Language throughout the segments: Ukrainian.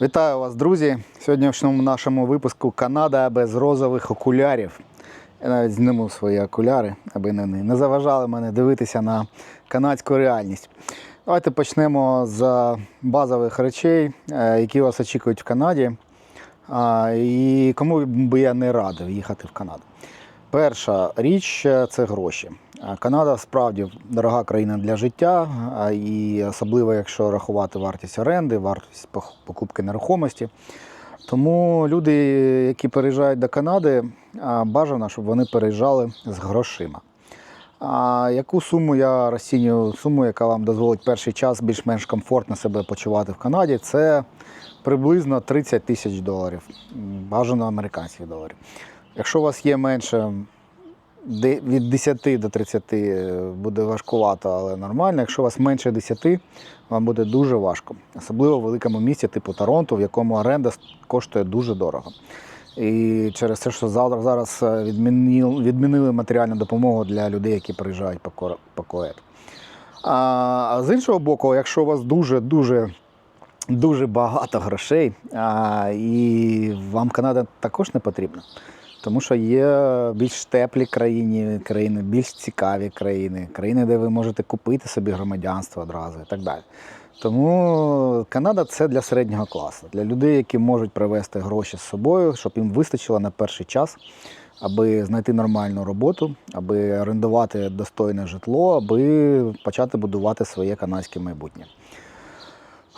Вітаю вас, друзі! Сьогоднішньому нашому випуску Канада без розових окулярів. Я навіть зніму свої окуляри, аби не, не заважали мене дивитися на канадську реальність. Давайте почнемо з базових речей, е, які вас очікують в Канаді. І кому би я не радив їхати в Канаду. Перша річ е, це гроші. Канада справді дорога країна для життя, і особливо якщо рахувати вартість оренди, вартість покупки нерухомості. Тому люди, які переїжджають до Канади, бажано, щоб вони переїжджали з грошима. А яку суму я розцінюю? Суму, яка вам дозволить перший час більш-менш комфортно себе почувати в Канаді, це приблизно 30 тисяч доларів. Бажано американських доларів. Якщо у вас є менше від 10 до 30 е, буде важкувато, але нормально. Якщо у вас менше 10, вам буде дуже важко. Особливо в великому місті, типу Торонто, в якому оренда коштує дуже дорого. І через те, що зараз, зараз е, відмінили, відмінили матеріальну допомогу для людей, які приїжджають по, кор- А, а з іншого боку, якщо у вас дуже-дуже дуже багато грошей, а, і вам Канада також не потрібна. Тому що є більш теплі країни, країни, більш цікаві країни, країни, де ви можете купити собі громадянство одразу і так далі. Тому Канада це для середнього класу, для людей, які можуть привезти гроші з собою, щоб їм вистачило на перший час, аби знайти нормальну роботу, аби орендувати достойне житло, аби почати будувати своє канадське майбутнє.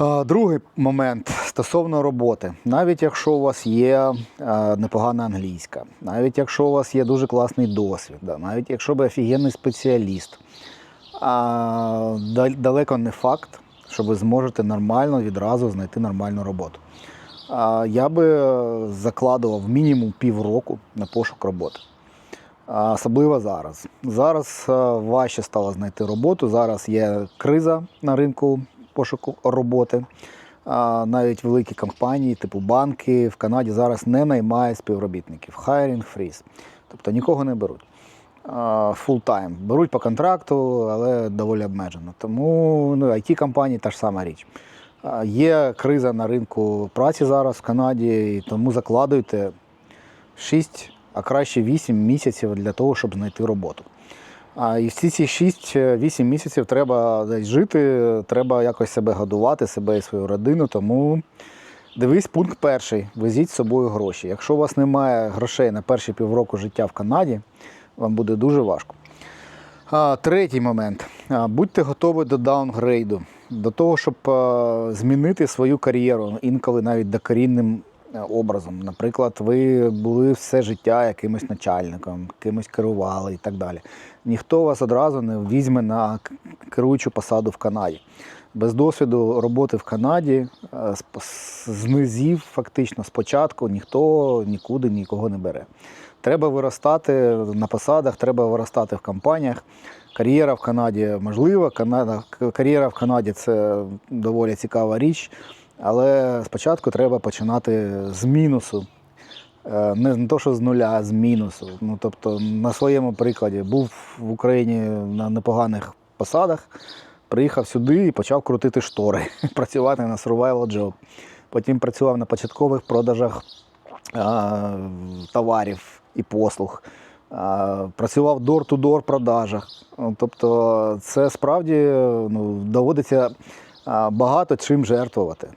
Другий момент стосовно роботи. Навіть якщо у вас є е, непогана англійська, навіть якщо у вас є дуже класний досвід, навіть якщо ви офігенний спеціаліст, далеко не факт, що ви зможете нормально відразу знайти нормальну роботу. Я би е, закладував мінімум півроку на пошук роботи. Особливо зараз. Зараз е, важче стало знайти роботу. Зараз є криза на ринку пошуку роботи. Навіть великі компанії, типу банки в Канаді зараз не наймають співробітників. Hiring freeze. Тобто нікого не беруть. Time. Беруть по контракту, але доволі обмежено. Тому ну, it компанії та ж сама річ. Є криза на ринку праці зараз в Канаді, і тому закладуйте 6, а краще 8 місяців для того, щоб знайти роботу. І всі ці 6-8 місяців треба десь жити, треба якось себе годувати, себе і свою родину. Тому дивись пункт перший: везіть з собою гроші. Якщо у вас немає грошей на перші півроку життя в Канаді, вам буде дуже важко. А, третій момент. Будьте готові до даунгрейду, до того, щоб змінити свою кар'єру, інколи навіть докорінним е, образом. Наприклад, ви були все життя якимось начальником, кимось керували і так далі. Ніхто вас одразу не візьме на керуючу посаду в Канаді. Без досвіду роботи в Канаді е, з- низів, фактично, спочатку ніхто нікуди нікого не бере. Треба виростати на посадах, треба виростати в компаніях. Кар'єра в Канаді можлива. Канада, кар'єра в Канаді це доволі цікава річ, але спочатку треба починати з мінусу. Е, Не, то, що з нуля, а з мінусу. Ну, тобто, на своєму прикладі був в Україні на непоганих посадах, приїхав сюди і почав крутити штори, працювати на survival job. Потім працював на початкових продажах а, товарів і послуг. Працював door-to-door продажах. Ну, Тобто це справді ну, доводиться багато чим жертвувати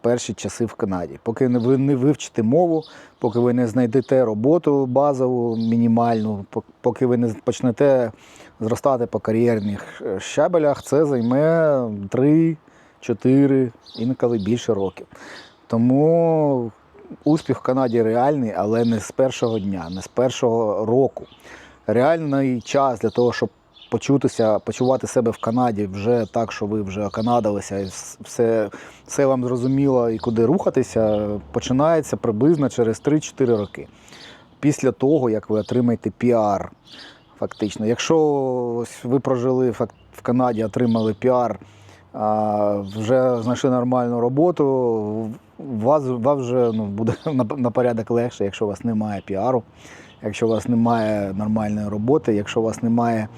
перші часи в Канаді. Поки ви не вивчите мову, поки ви не знайдете роботу базову, мінімальну, поки ви не почнете зростати по кар'єрних е, щабелях, це займе 3-4, інколи більше років. Тому успіх в Канаді реальний, але не з першого дня, не з першого року. Реальний час для того, щоб почутися, почувати себе в Канаді вже так, що ви вже оканадилися, і все, все вам зрозуміло і куди рухатися, починається приблизно через 3-4 роки. Після того, як ви отримаєте піар. Фактично, якщо ось ви прожили в Канаді, отримали піар, вже знайшли нормальну роботу, вас, вас вже ну, буде на, порядок легше, якщо у вас немає піару, якщо у вас немає нормальної роботи, якщо у вас немає,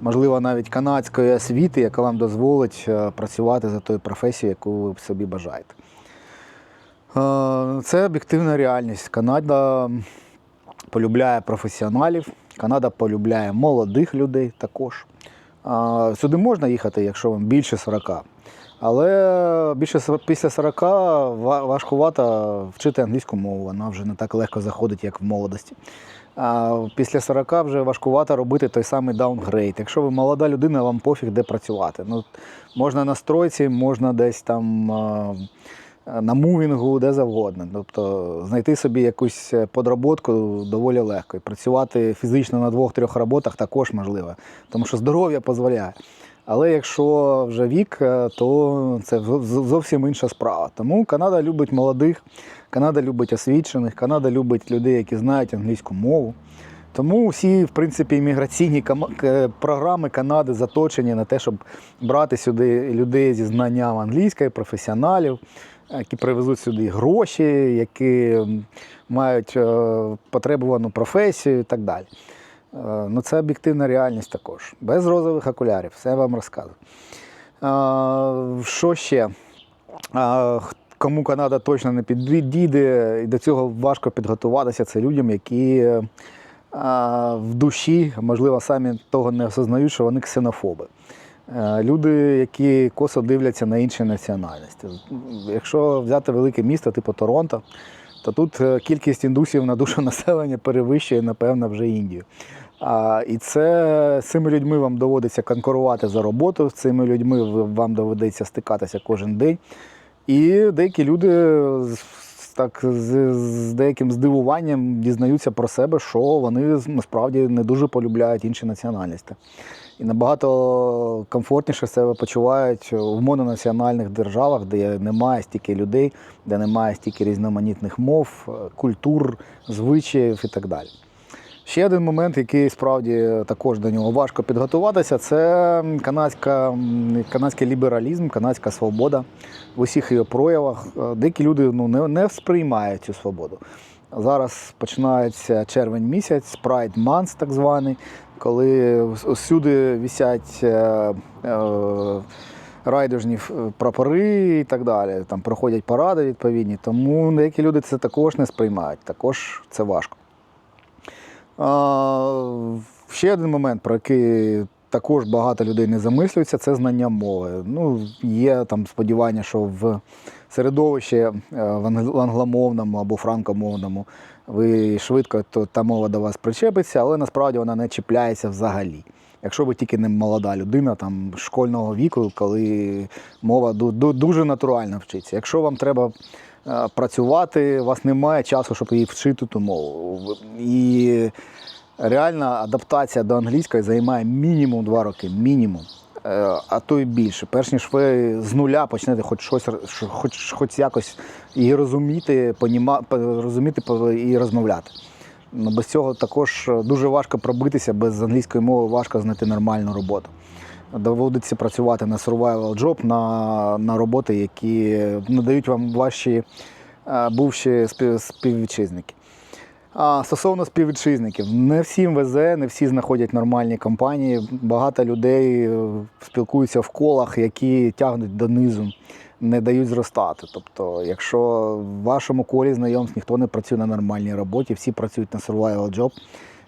можливо, навіть канадської освіти, яка вам дозволить е, працювати за тою професією, яку ви собі бажаєте. Е, Це об'єктивна реальність. Канада полюбляє професіоналів, Канада полюбляє молодих людей також. Сюди можна їхати, якщо вам більше 40. Але більше після 40 ва- важкувато вчити англійську мову, вона вже не так легко заходить, як в молодості. А після 40 вже важкувато робити той самий даунгрейд. Якщо ви молода людина, вам пофіг де працювати. Ну, можна на стройці, можна десь там на мувінгу, де завгодно. Тобто знайти собі якусь подроботку доволі легко. І працювати фізично на двох-трьох роботах також можливо, тому що здоров'я дозволяє. Але якщо вже вік, е, то це зо- зо- зовсім інша справа. Тому Канада любить молодих, Канада любить освічених, Канада любить людей, які знають англійську мову. Тому всі, в принципі, імміграційні програми Канади заточені на те, щоб брати сюди людей зі знанням англійської, професіоналів, які привезуть сюди гроші, які мають е, потребувану професію і так далі. Е, Ну, це об'єктивна реальність також. Без розових окулярів, все я вам розказую. Е, Що ще? Кому Канада точно не підійде, і до цього важко підготуватися, це людям, які е, в душі, можливо, самі того не осознають, що вони ксенофоби. Е, Люди, які косо дивляться на інші національності. Якщо взяти велике місто, типу Торонто, то тут е, кількість індусів на душу населення перевищує, напевно, вже Індію. А, і це з цими людьми вам доводиться конкурувати за роботу, з цими людьми вам доведеться стикатися кожен день. І деякі люди так з, з деяким здивуванням дізнаються про себе, що вони насправді не дуже полюбляють інші національності. І набагато комфортніше себе почувають в мононаціональних державах, де немає стільки людей, де немає стільки різноманітних мов, культур, звичаїв і так далі. Ще один момент, який справді також до нього важко підготуватися, це канадська, канадський лібералізм, канадська свобода в усіх її проявах. Деякі люди ну, не, не сприймають цю свободу. Зараз починається червень місяць, Pride Month так званий, коли всюди висять е, е, райдужні прапори і так далі. Там проходять паради відповідні. Тому деякі люди це також не сприймають. Також це важко. Ще один момент, про який також багато людей не замислюються, це знання мови. Ну, є там сподівання, що в середовищі е, в англомовному або франкомовному ви швидко то та мова до вас причепиться, але насправді вона не чіпляється взагалі. Якщо ви тільки не молода людина там школьного віку, коли мова ду- ду- дуже натурально вчиться. Якщо вам треба е, працювати, у вас немає часу, щоб її вчити ту мову. І реальна адаптація до англійської займає мінімум два роки. Мінімум. Е, А то й більше. Перш ніж ви з нуля почнете хоч щось хоч, хоч якось її розуміти, поніма, розуміти і розмовляти. Ну, без цього також е, дуже важко пробитися, без англійської мови важко знайти нормальну роботу. Доводиться працювати на survival job, на, на роботи, які надають вам ваші е, бувші співвітчизники. А стосовно співвітчизників, не всім везе, не всі знаходять нормальні компанії. Багато людей е, спілкуються в колах, які тягнуть донизу, не дають зростати. Тобто, якщо в вашому колі знайомств ніхто не працює на нормальній роботі, всі працюють на survival job,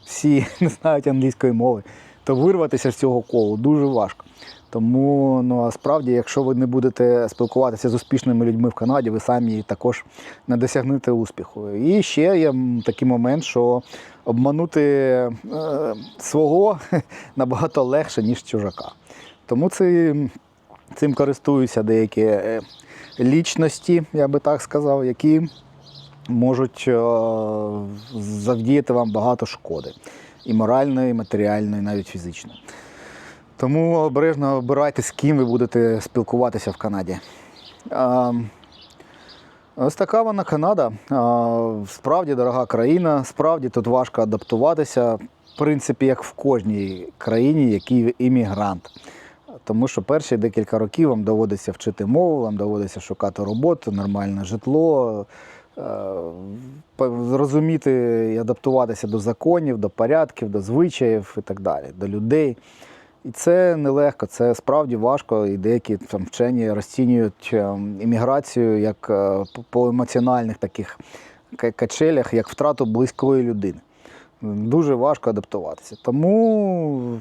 всі не знають англійської мови, то вирватися з цього колу дуже важко. Тому ну, а справді, якщо ви не будете спілкуватися з успішними людьми в Канаді, ви самі також не досягнете успіху. І ще є такий момент, що обманути е, свого набагато легше, ніж чужака. Тому цим, цим користуються деякі е, лічності, я би так сказав, які можуть е, завдіяти вам багато шкоди. І моральної, і матеріальної, навіть фізичної. Тому обережно обирайте, з ким ви будете спілкуватися в Канаді. Ось така вона Канада. Справді дорога країна, справді тут важко адаптуватися, в принципі, як в кожній країні, який іммігрант. Тому що перші декілька років вам доводиться вчити мову, вам доводиться шукати роботу, нормальне житло, е, зрозуміти і адаптуватися до законів, до порядків, до звичаїв і так далі, до людей. І це нелегко, це справді важко. І деякі там вчені розцінюють е, імміграцію як е, по- емоціональних таких качелях, як втрату близької людини. Дуже важко адаптуватися. Тому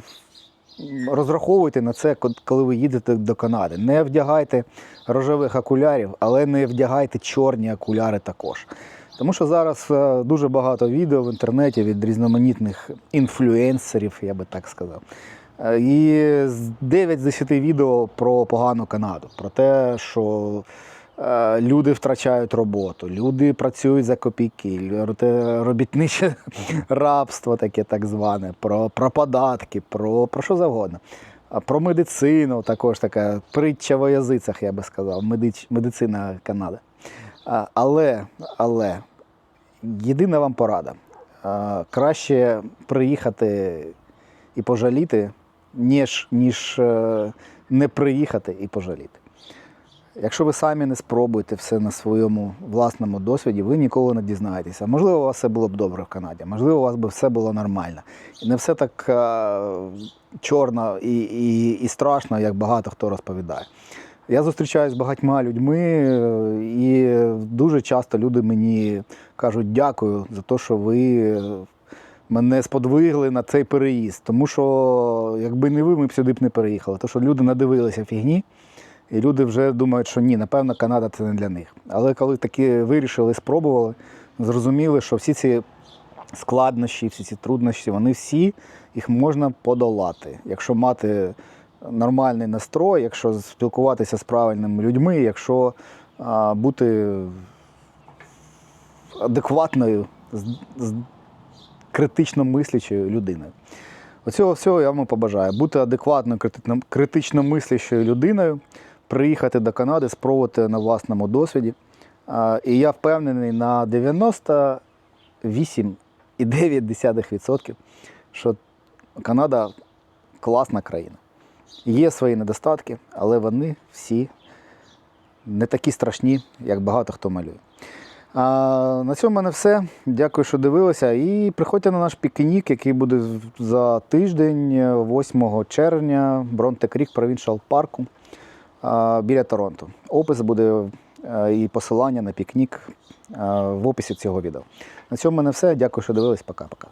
розраховуйте на це, коли ви їдете до Канади. Не вдягайте рожевих окулярів, але не вдягайте чорні окуляри також. Тому що зараз е, дуже багато відео в інтернеті від різноманітних інфлюенсерів, я би так сказав. Е, І з 9 з 10 відео про погану Канаду, про те, що е, люди втрачають роботу, люди працюють за копійки, робітниче рабство, таке так зване, про, про податки, про, про що завгодно. Про медицину також така притча во язицях, я би сказав, медич, медицина Канади. Але, але єдина вам порада. Краще приїхати і пожаліти, ніж, ніж е, не приїхати і пожаліти. Якщо ви самі не спробуєте все на своєму власному досвіді, ви ніколи не дізнаєтеся. Можливо, у вас все було б добре в Канаді, можливо, у вас би все було нормально. І не все так е, чорно і, і, і страшно, як багато хто розповідає. Я зустрічаюся з багатьма людьми, е, і дуже часто люди мені кажуть дякую за те, що ви мене сподвигли на цей переїзд. Тому що, якби не ви, ми б сюди б не переїхали. Тому що люди надивилися фігні, і люди вже думають, що ні, напевно, Канада це не для них. Але коли таки вирішили, спробували, зрозуміли, що всі ці складнощі, всі ці труднощі, вони всі їх можна подолати. Якщо мати нормальний настрой, якщо спілкуватися з правильними людьми, якщо а, бути адекватною, критично мислячою людиною. Оцього всього я вам побажаю. Бути адекватною, критично, мислящою людиною, приїхати до Канади, спробувати на власному досвіді. І я впевнений на 98,9%, що Канада класна країна. Є свої недостатки, але вони всі не такі страшні, як багато хто малює. А, на цьому в мене все. Дякую, що дивилися. І приходьте на наш пікнік, який буде за тиждень, 8 червня, Бронте Крік, Провіншал парку біля Торонто. Опис буде е, і посилання на пікнік е, в описі цього відео. На цьому в мене все. Дякую, що дивились. Пока-пока.